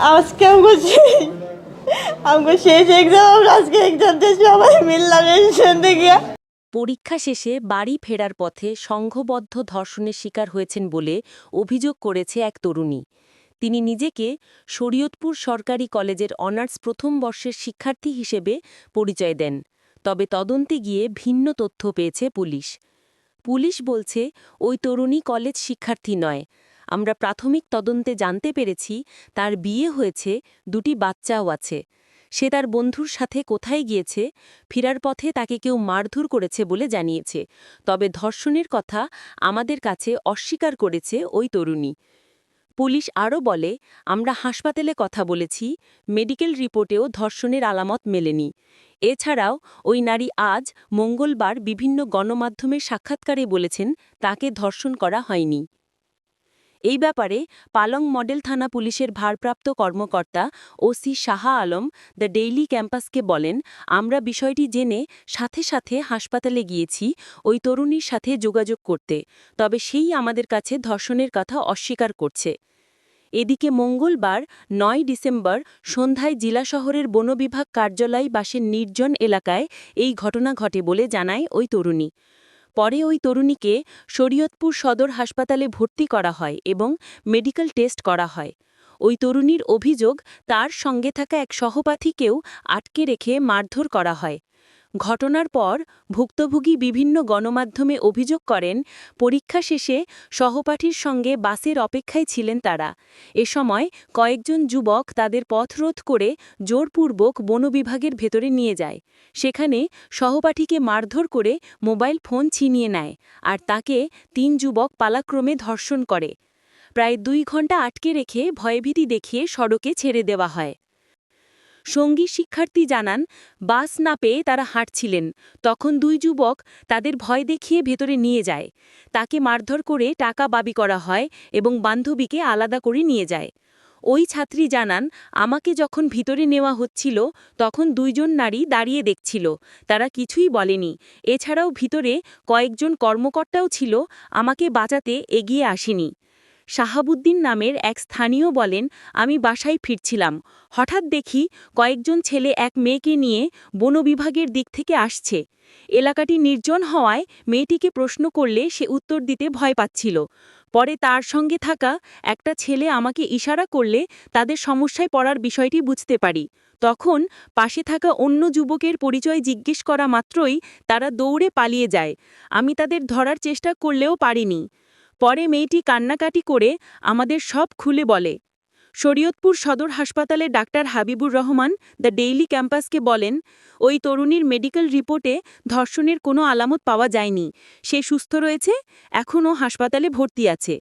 আজকে শেষ এক্সাম সবাই মিললাম গিয়া। পরীক্ষা শেষে বাড়ি ফেরার পথে সংঘবদ্ধ ধর্ষণের শিকার হয়েছেন বলে অভিযোগ করেছে এক তরুণী। তিনি নিজেকে শরীয়তপুর সরকারি কলেজের অনার্স প্রথম বর্ষের শিক্ষার্থী হিসেবে পরিচয় দেন, তবে তদন্তে গিয়ে ভিন্ন তথ্য পেয়েছে পুলিশ। পুলিশ বলছে, ওই তরুণী কলেজ শিক্ষার্থী নয় আমরা প্রাথমিক তদন্তে জানতে পেরেছি তার বিয়ে হয়েছে, দুটি বাচ্চাও আছে। সে তার বন্ধুর সাথে কোথায় গিয়েছে, ফেরার পথে তাকে কেউ মারধর করেছে বলে জানিয়েছে। তবে ধর্ষণের কথা আমাদের কাছে অস্বীকার করেছে ওই তরুণী। পুলিশ আরও বলে, আমরা হাসপাতালে কথা বলেছি, মেডিকেল রিপোর্টেও ধর্ষণের আলামত মেলেনি। এছাড়াও ওই নারী আজ মঙ্গলবার বিভিন্ন গণমাধ্যমের সাক্ষাৎকারে বলেছেন, তাকে ধর্ষণ করা হয়নি। এই ব্যাপারে পালং মডেল থানা পুলিশের ভারপ্রাপ্ত কর্মকর্তা OC Shaha Alam the Daily ক্যাম্পাসকে বলেন, আমরা বিষয়টি জেনে সাথে সাথে হাসপাতালে গিয়েছি ওই তরুণীর সাথে যোগাযোগ করতে, তবে সেই আমাদের কাছে ধর্ষণের কথা অস্বীকার করছে। এদিকে মঙ্গলবার নয় ডিসেম্বর সন্ধ্যায় জেলা শহরের বনবিভাগ কার্যালয় বাসের নির্জন এলাকায় এই ঘটনা ঘটে বলে জানায় ওই তরুণী। পরে ওই তরুণীকে শরীয়তপুর সদর হাসপাতালে ভর্তি করা হয় এবং মেডিকেল টেস্ট করা হয়। ওই তরুণীর অভিযোগ, তার সঙ্গে থাকা এক সহপাঠীকেও আটকে রেখে মারধর করা হয়। ঘটনার পর ভুক্তভোগী বিভিন্ন গণমাধ্যমে অভিযোগ করেন, পরীক্ষা শেষে সহপাঠীর সঙ্গে বাসের অপেক্ষায় ছিলেন তারা। এ সময় কয়েকজন যুবক তাদের পথরোধ করে জোরপূর্বক বনবিভাগের ভেতরে নিয়ে যায়। সেখানে সহপাঠীকে মারধর করে মোবাইল ফোন ছিনিয়ে নেয় আর তাকে তিন যুবক পালাক্রমে ধর্ষণ করে। প্রায় দুই ঘণ্টা আটকে রেখে ভয়ভীতি দেখিয়ে সড়কে ছেড়ে দেওয়া হয়। সঙ্গী শিক্ষার্থী জানান, বাস না পেয়ে তারা হাঁটছিলেন। তখন দুই যুবক তাদের ভয় দেখিয়ে ভেতরে নিয়ে যায়। তাকে মারধর করে টাকা বাবি করা হয় এবং বান্ধবীকে আলাদা করে নিয়ে যায়। ওই ছাত্রী জানান, আমাকে যখন ভিতরে নেওয়া হচ্ছিল, তখন দুইজন নারী দাঁড়িয়ে দেখছিল। তারা কিছুই বলেনি। এছাড়াও ভিতরে কয়েকজন কর্মকর্তাও ছিল। আমাকে বাঁচাতে এগিয়ে আসেনি। শাহাবুদ্দিন নামের এক স্থানীয় বলেন, আমি বাসায় ফিরছিলাম। হঠাৎ দেখি কয়েকজন ছেলে এক মেয়েকে নিয়ে বনবিভাগের দিক থেকে আসছে। এলাকাটি নির্জন হওয়ায় মেয়েটিকে প্রশ্ন করলে সে উত্তর দিতে ভয় পাচ্ছিল। পরে তার সঙ্গে থাকা একটা ছেলে আমাকে ইশারা করলে তাদের সমস্যায় পড়ার বিষয়টি বুঝতে পারি। তখন পাশে থাকা অন্য যুবকের পরিচয় জিজ্ঞেস করা মাত্রই তারা দৌড়ে পালিয়ে যায়। আমি তাদের ধরার চেষ্টা করলেও পারিনি। পরে মেয়েটি কান্নাকাটি করে আমাদের সব খুলে বলে। শরীয়তপুর সদর হাসপাতালে doctor Habibur Rahman the daily ক্যাম্পাসকে বলেন, ওই তরুণীর মেডিকেল রিপোর্টে ধর্ষণের কোনো আলামত পাওয়া যায়নি। সে সুস্থ রয়েছে, এখনও হাসপাতালে ভর্তি আছে।